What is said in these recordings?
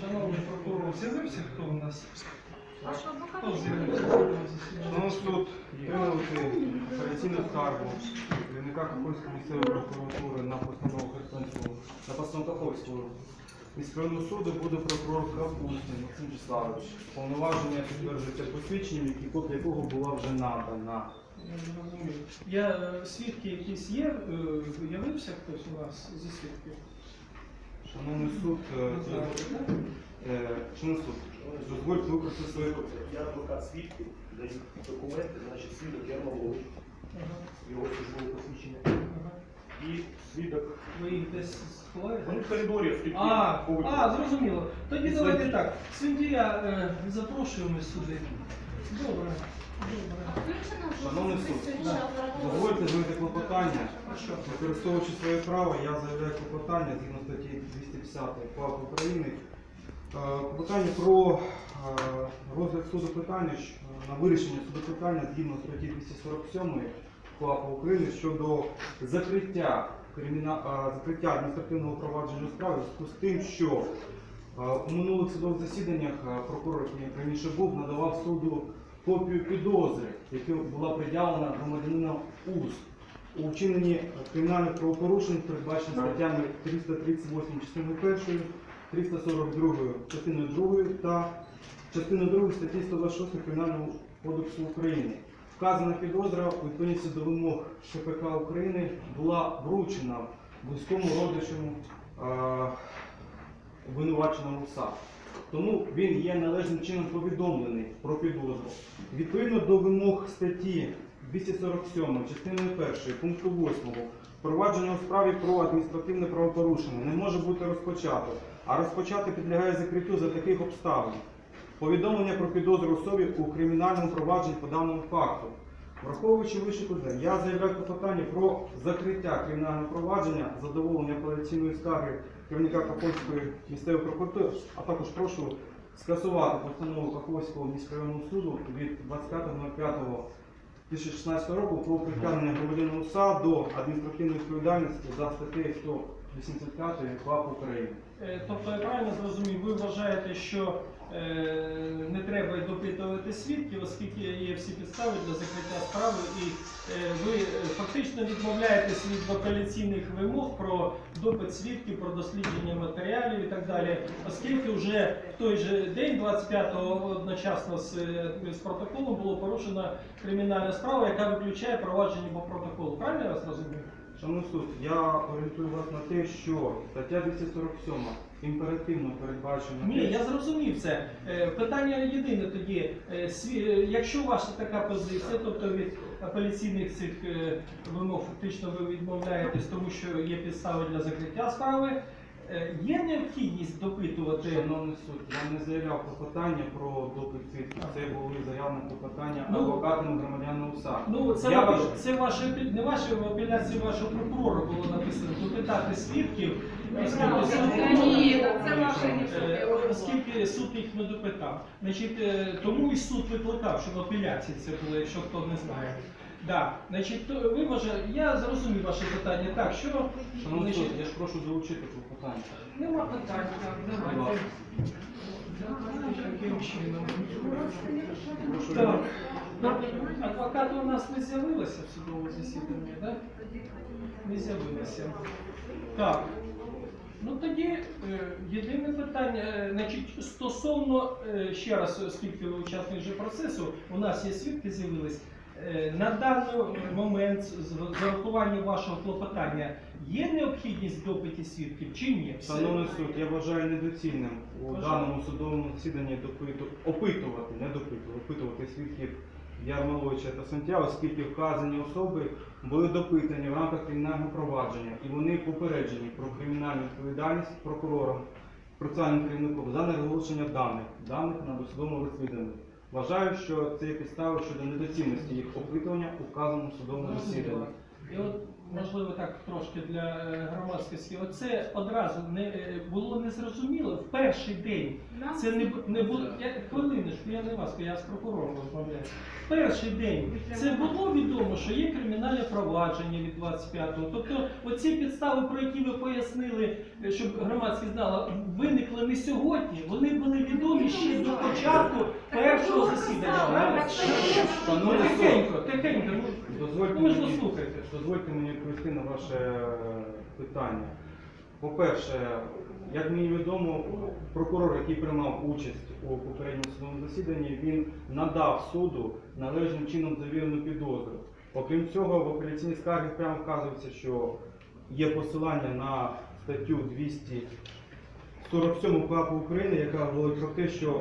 Шановний прокурор, з'явився хто у нас? Хто з'явився? в судовому засіданні? Ну, суд прийняти апеляційну скаргу керівника Каховської місцевої прокуратури на постанову Херсонського, на постанову Каховського міськрайонного суду буде прокурор Капустин Максим Числавович. Повноваження підтверджується посвідченням, які копія якого була вже надана. Я. Я е, свідки якісь є, е, явився хтось у вас зі свідків? Шановний суд, е, е, шановний суд, дозвольте використати свою Я адвокат свідків, даю документи, значить свідок Ярмолович, його службове посвідчення. І свідок. Ви їх десь сховаєте? Вони в коридорі в А, а, зрозуміло. Тоді давайте так. Суддя е, запрошуємо сюди. Добре? Шановний суд, дозвольте зробити клопотання. Використовуючи своє право, я заявляю клопотання згідно статті 250 КУАП України. Е, Клопотання про е, розгляд суду питання на вирішення суду питання згідно статті 247 КУАП України щодо закриття е, закриття адміністративного провадження зв'язку з тим, що у минулих судових засіданнях прокурор, який раніше був, надавав суду копію підозри, яка була приділена громадянину УС у вчиненні кримінальних правопорушень, передбачених статтями 338 частиною 1, 342 частиною 2 та частиною 2 статті 126 Кримінального кодексу України. Вказана підозра у відповідності до вимог ШПК України була вручена близькому родичу обвинуваченого САП. Тому він є належним чином повідомлений про підозру. Відповідно до вимог статті 247 частиною 1 пункту 8 провадження у справі про адміністративне правопорушення не може бути розпочато, а розпочати підлягає закриттю за таких обставин. Повідомлення про підозру особі у кримінальному провадженні по даному факту. Враховуючи вище подання, я заявляю клопотання про закриття кримінального провадження, задоволення апеляційної скарги керівника Каховської місцевої прокуратури, а також прошу скасувати постанову Каховського міськрайонного суду від 25.05.2016 року про притягнення громадянина УСА до адміністративної відповідальності за статтею 185 КВАП України. Тобто я правильно зрозумів, ви вважаєте, що е, не треба допитувати свідків, оскільки є всі підстави для закриття справи, і е, ви фактично відмовляєтесь від апеляційних вимог про допит свідків, про дослідження матеріалів і так далі, оскільки вже в той же день, 25-го, одночасно з, е, з протоколом було порушена кримінальна справа, яка виключає провадження по протоколу. Правильно я вас розумію? Шановний суд, я орієнтую вас на те, що стаття 247 імперативно передбачена. Ні, я зрозумів це. Е, Питання єдине тоді. Е, сві- е, Якщо ваша така позиція, тобто від апеляційних цих е, вимог фактично ви відмовляєтесь, тому що є підстави для закриття справи, є необхідність допитувати. Шановний суд, я не заявляв клопотання про допит свідків. Це були заявлені клопотання Ну, адвокатами громадянина УСА. Ну, це, Я ваш- це ваше не ваше в апеляції вашого прокурора було написано допитати свідків, оскільки суд- Ні, це ваше Е. Оскільки суд їх не допитав. Значить, е, тому і суд викликав, щоб апеляції це було, якщо хто не знає. Да. Значить, то ви може, я зрозумів ваше питання. Так, що Шановний суд, значить, я ж прошу долучити клопотання. нема питань. Так, давайте. Таким чином. Так. Адвокати у нас не з'явилися в судовому засіданні, так? Не з'явилися. Так. Ну тоді е, єдине питання, е, значить, стосовно, е, ще раз, оскільки ви учасник вже процесу, у нас є свідки з'явились. Е, на даний момент з з вашого клопотання є необхідність допиті свідків чи ні? Шановний суд, я вважаю недоцільним у даному судовому засіданні допиту... опитувати, не допитувати, опитувати свідків Ярмоловича та Сантя, оскільки вказані особи були допитані в рамках кримінального провадження і вони попереджені про кримінальну відповідальність прокурором, процесуальним керівником за неголошення даних, даних на досудовому розслідуванні. Вважаю, що це є підстави щодо недоцільності їх опитування у вказаному судовому засіданні. І от можливо так трошки для е, громадськості. Оце одразу не е, було незрозуміло в перший день. Це не, не було. Я, хвилиночку, я не вас, я з прокурором розмовляю. В перший день це було відомо, що є кримінальне провадження від 25-го. Тобто, оці підстави, про які ви пояснили, е, щоб громадськість знала, виникли не сьогодні. Вони були відомі ще до початку першого засідання. Суд, тихенько, тихенько. ну, Дозвольте ви ж мені- дослухайте. Дозвольте мені відповісти на ваше е, питання. По-перше, як мені відомо, прокурор, який приймав участь у попередньому судовому засіданні, він надав суду належним чином завірену підозру. Окрім цього, в апеляційній скаргі прямо вказується, що є посилання на статтю 247 КАП України, яка говорить про те, що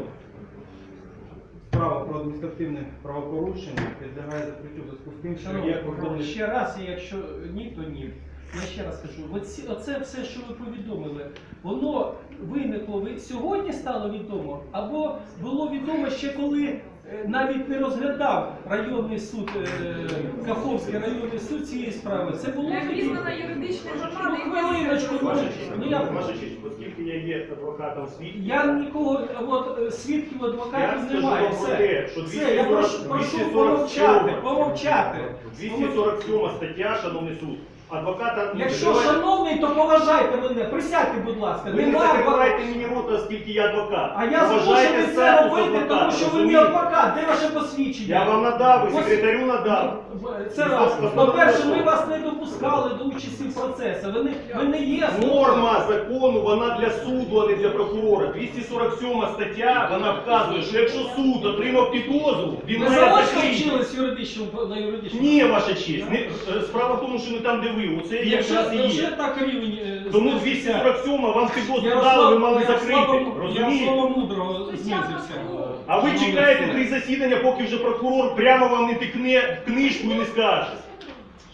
справа про адміністративне правопорушення підлягає закриттю в зв'язку з тим, що є прокурор, кордонний ще раз, і якщо ні, то ні. Я ще раз кажу, оці, оце все, що ви повідомили, воно виникло ви сьогодні стало відомо, або було відомо ще коли е, навіть не розглядав районний суд, е, Каховський районний суд цієї справи. Це було Як тоді? різна юридична Ну, громада, і хвилиночку, ну, ну, я, ваша честь, оскільки я є адвокатом свідків, я нікого, от е, свідків я адвокатів скажу немає. вам про Все. те, що Все, я прошу, 240 прошу помовчати, помовчати. 247 стаття, шановний суд, адвоката не Якщо закривайте- шановний, то поважайте мене. Присядьте, будь ласка. ви не Нема закривайте мені рота, оскільки я адвокат. А я Поважайте змушений це статус робити, тому що ви не розумієте? адвокат. Де ваше посвідчення? Я вам надав, і Ось- секретарю надав. Ну, Це раз. По-перше, ми вас не допускали до участі в процесі. Ви не, ви не є Норма закону, вона для суду, а не для прокурора. 247 стаття, вона вказує, що якщо суд отримав підозру, він Ви має заочно закрити. вчились юридичному на юридичному? Ні, ваша честь. Не, е, справа в тому, що не там, де ви. Оце Якщо якраз і є. так рівень. е, Тому знизився. 247 вам підозру дали, ви мали Ярослава- закрити. Розумієте? Ярослава мудрого знизився. А ви чекаєте три засідання, поки вже прокурор прямо вам не тикне в книжку і не скаже.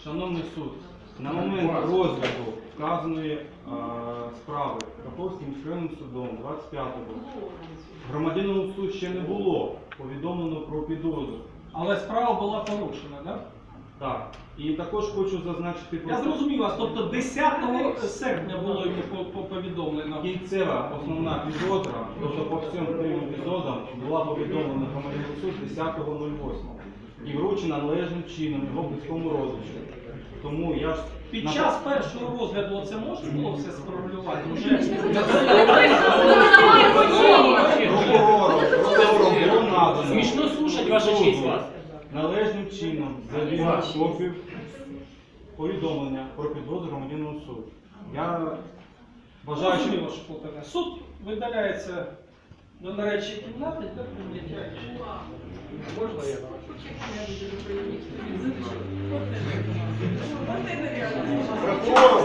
Шановний суд, на момент розгляду вказаної е, справи Каховським міськрайонним судом 25-го громадянину суд ще не було повідомлено про підозру. Але справа була порушена, так? Так. І також хочу зазначити про Я те, зрозумів вас, тобто 10 серпня було йому по- по- повідомлено. кінцева основна підозра, тобто по всім трьом епізодам була повідомлена громадянину суд 10.08 і вручена належним чином його близькому родичу. Тому я ж Під на- час першого розгляду це можна було все спрогулювати? Уже прокурору було надано Смішно слушать, ваша честь, вас. Належним чином завірено копію повідомлення про підозру громадянину суду. Я вважаю, що Зрозуміло, що. Суд видаляється до нарадчої кімнати для прийняття рішення. Можна я? Прокурор,